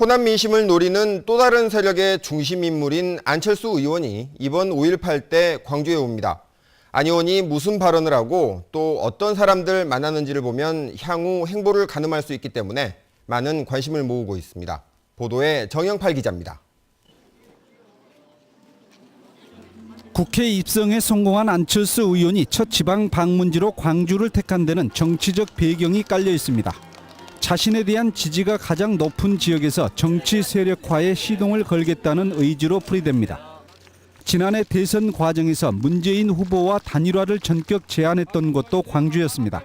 호남 민심을 노리는 또 다른 세력의 중심 인물인 안철수 의원이 이번 5.18 때 광주에 옵니다. 안 의원이 무슨 발언을 하고 또 어떤 사람들 만나는지를 보면 향후 행보를 가늠할 수 있기 때문에 많은 관심을 모으고 있습니다. 보도에 정영팔 기자입니다. 국회 입성에 성공한 안철수 의원이 첫 지방 방문지로 광주를 택한 데는 정치적 배경이 깔려 있습니다. 자신에 대한 지지가 가장 높은 지역에서 정치 세력화에 시동을 걸겠다는 의지로 풀이됩니다. 지난해 대선 과정에서 문재인 후보와 단일화를 전격 제안했던 곳도 광주였습니다.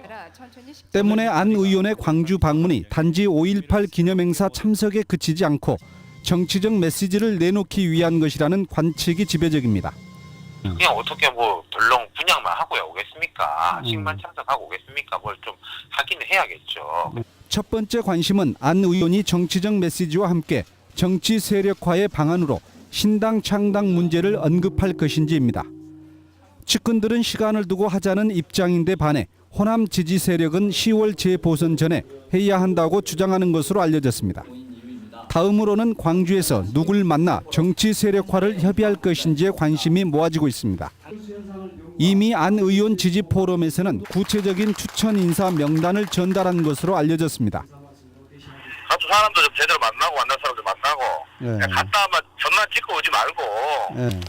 때문에 안 의원의 광주 방문이 단지 5.18 기념행사 참석에 그치지 않고 정치적 메시지를 내놓기 위한 것이라는 관측이 지배적입니다. 그냥 어떻게 뭐 덜렁 분양만 하고 오겠습니까? 식만 참석하고 오겠습니까? 뭘 좀 하기는 해야겠죠. 첫 번째 관심은 안 의원이 정치적 메시지와 함께 정치 세력화의 방안으로 신당 창당 문제를 언급할 것인지입니다. 측근들은 시간을 두고 하자는 입장인데 반해 호남 지지 세력은 10월 재보선 전에 해야 한다고 주장하는 것으로 알려졌습니다. 다음으로는 광주에서 누굴 만나 정치 세력화를 협의할 것인지에 관심이 모아지고 있습니다. 이미 안 의원 지지 포럼에서는 구체적인 추천 인사 명단을 전달한 것으로 알려졌습니다. 가서 사람도 좀 제대로 만나고 만난 사람들 만나고 예. 갔다 하면 전만 찍고 오지 말고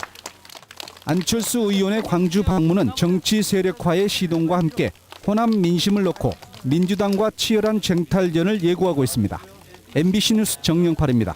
안철수 의원의 광주 방문은 정치 세력화의 시동과 함께 호남 민심을 놓고 민주당과 치열한 쟁탈전을 예고하고 있습니다. MBC 뉴스 정영팔입니다.